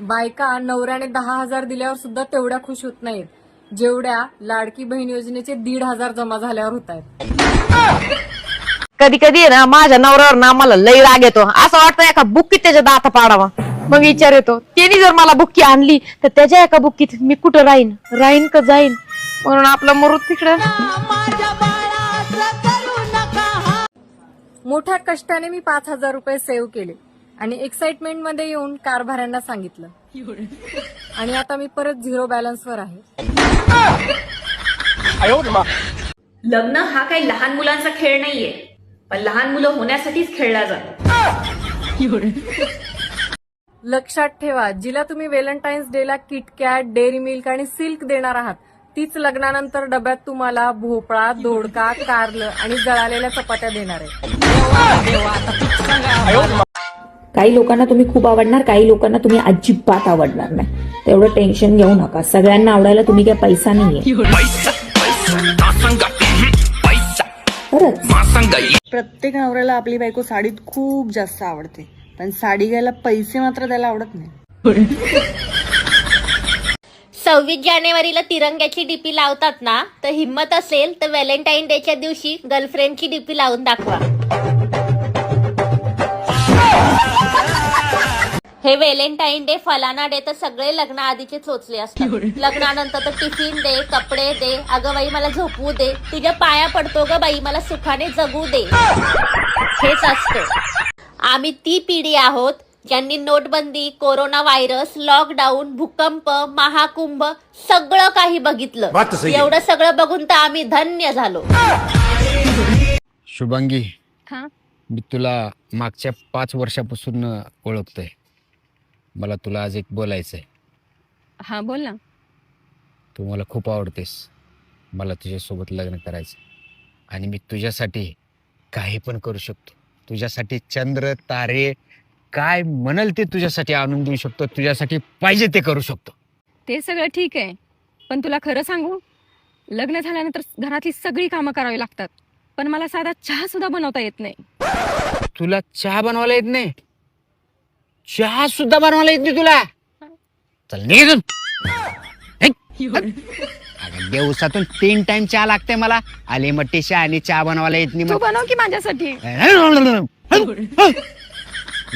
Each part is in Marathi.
बायका नवऱ्याने दहा हजार दिल्यावर सुद्धा तेवढ्या खुश होत नाहीत. जेवढ्या लाडकी बहीण योजनेचे दीड हजार जमा झाल्यावर होत आहेत. कधी कधी ना माझ्या नवऱ्यावर ना मला लई राग येतो. असं वाटतं एका बुक्कीत त्याच्या दात पाडावा. मग विचार येतो त्याने जर मला बुक्की आणली तर त्याच्या एका बुक्कीत मी कुठं राहीन? राहीन का जाईन? म्हणून आपलं मरुत तिकडं. मोठ्या कष्टाने मी पाच हजार रुपये सेव्ह केले. आणि एक्साइटमेंटमध्ये येऊन कारभाऱ्यांना सांगितलं. आणि आता मी परत झिरो बॅलन्सवर आहे. लग्न हा काही लहान मुलांचा खेळ नाहीये पण लहान मुलं होण्यासाठीच खेळला जातो. लक्षात ठेवा जिला तुम्ही व्हॅलेंटाईन्स डेला किटकॅट डेअरी मिल्क आणि सिल्क देणार आहात तीच लग्नानंतर डब्यात तुम्हाला भोपळा दोडका कारलं आणि जळालेल्या चपात्या देणार आहे. काही लोकांना तुम्ही खूप आवडणार काही लोकांना तुम्ही अजिबात आवडणार नाही. तेवढं टेन्शन घेऊ नका. सगळ्यांना आवडायला तुम्ही काय पैसा नाहीये. प्रत्येक नवऱ्याला आपली बायको साडीत खूप जास्त आवडते. पण साडी घ्यायला पैसे मात्र त्याला आवडत नाही. सव्वीस जानेवारीला तिरंग्याची डीपी लावतात ना तर हिंमत असेल तर व्हॅलेंटाईन डेच्या दिवशी गर्लफ्रेंडची डीपी लावून दाखवा. हे व्हॅलेंटाईन डे फलाना डे तर सगळे लग्नाआधीचे चोचले असतात. लग्नानंतर तर टिफिन दे कपडे दे अगं बाई मला झोपवू दे तुझ्या पाया पडतो ग बाई मला सुखाने जगू दे. हेच असतं. आम्ही ती पिढी आहोत ज्यांनी नोटबंदी कोरोना व्हायरस लॉकडाऊन भूकंप महाकुंभ सगळं काही बघितलं. एवढं सगळं बघून तर आम्ही धन्य झालो. शुभांगी हा? मी तुला मागच्या पाच वर्षापासून ओळखतोय. मला तुला आज एक बोलायचं आहे हा बोल ना. तू मला खूप आवडतेस. मला तुझ्यासोबत लग्न करायचं आणि मी तुझ्यासाठी काही पण करू शकतो. तुझ्यासाठी चंद्र तारे काय म्हणाल ते तुझ्यासाठी आणून देऊ शकतो. तुझ्यासाठी पाहिजे ते करू शकतो. ते सगळं ठीक आहे. पण तुला खरं सांगू लग्न झाल्यानंतर घरातली सगळी कामं करावी लागतात. पण मला साधा चहा सुद्धा बनवता येत नाही. तुला चहा बनवायला येत नाही? चहा सुद्धा बनवायला येत नाही तुला. चल निघ इथून. हेक. अगं, दिवसातून तीन टाइम चहा लागते मला. आली मट्टी चहा आणि चहा बनवायला येत नाही तू. बनव की माझ्यासाठी.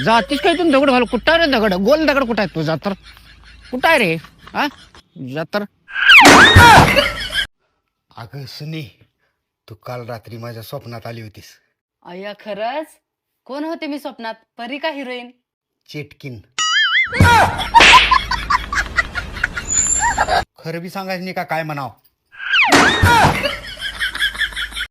जातीस काय तू दगड घाल कुठं रे दगड? गोल दगड कुठं आहे तुझा तर? कुठं आहे रे? हा? तुझा तर. अगं सुनी तू काल रात्री माझ्या स्वप्नात आली होतीस. अय्या खरंच? कोण होते मी स्वप्नात? परी का हिरोईन? चेटकिन. खरं बी सांगायचं नाही का काय म्हणाव?